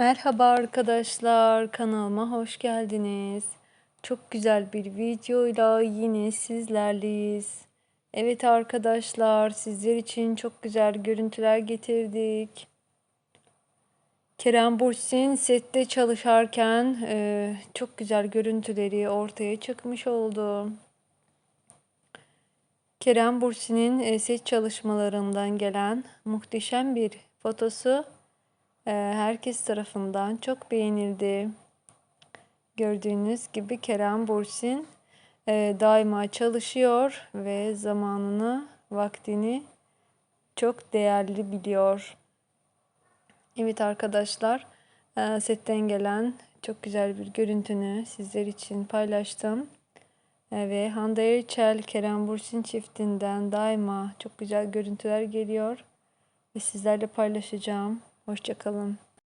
Merhaba arkadaşlar, kanalıma hoş geldiniz. Çok güzel bir videoyla yine sizlerleyiz. Evet arkadaşlar, sizler için çok güzel görüntüler getirdik. Kerem Bursin sette çalışarken e, çok güzel görüntüleri ortaya çıkmış oldu. Kerem Bursin'in e, set çalışmalarından gelen muhteşem bir fotosu herkes tarafından çok beğenildi. Gördüğünüz gibi Kerem Bursin e, daima çalışıyor ve zamanını, vaktini çok değerli biliyor. Evet arkadaşlar, e, setten gelen çok güzel bir görüntünü sizler için paylaştım. E, ve Hande Erçel, Kerem Bursin çiftinden daima çok güzel görüntüler geliyor. Ve sizlerle paylaşacağım. Hoşçakalın.